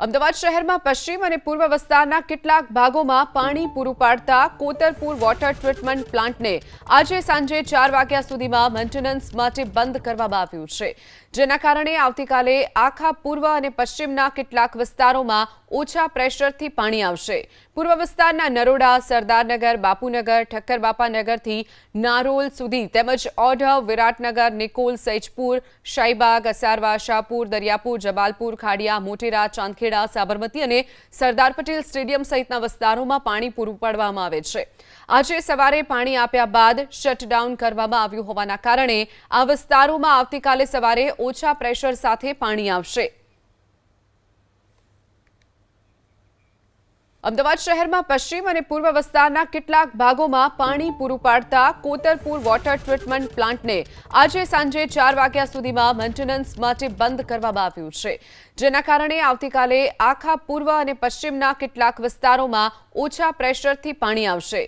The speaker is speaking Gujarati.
અમદાવાદ શહેરમાં પશ્ચિમ અને પૂર્વ વિસ્તારના કેટલાક ભાગોમાં પાણી પૂરું પાડતા કોતરપુર વોટર ટ્રીટમેન્ટ પ્લાન્ટને આજે સાંજે ચાર વાગ્યા સુધીમાં મેન્ટેનન્સ માટે બંધ કરવામાં આવ્યું છે. જેના કારણે આવતીકાલે આખા પૂર્વ અને પશ્ચિમના કેટલાક વિસ્તારોમાં ઓછા પ્રેશરથી પાણી આવશે. પૂર્વ વિસ્તારના નરોડા, સરદારનગર, બાપુનગર, ઠક્કરબાપાનગરથી નારોલ સુધી તેમજ ઓઢવ, વિરાટનગર, નિકોલ, સૈજપુર, શાહીબાગ, અસારવા, શાહપુર, દરિયાપુર, જબાલપુર, ખાડિયા, મોટેરા, ચાંદખેડા, સાબરમતી અને સરદાર પટેલ સ્ટેડિયમ સહિતના વિસ્તારોમાં પાણી પૂરું પાડવામાં આવે છે. આજે સવારે પાણી આપ્યા બાદ શટડાઉન કરવામાં આવ્યું હોવાના કારણે આ વિસ્તારોમાં આવતીકાલે સવારે ઓછા પ્રેશર સાથે પાણી આવશે. અમદાવાદ શહેરમાં પશ્ચિમ અને પૂર્વ વિસ્તારના કેટલાક ભાગોમાં પાણી પૂરું પાડતા કોતરપુર વોટર ટ્રીટમેન્ટ પ્લાન્ટને આજે સાંજે ચાર વાગ્યા સુધીમાં મેન્ટેનન્સ માટે બંધ કરવામાં આવ્યું છે. જેના કારણે આવતીકાલે આખા પૂર્વ અને પશ્ચિમના કેટલાક વિસ્તારોમાં ઓછા પ્રેશરથી પાણી આવશે.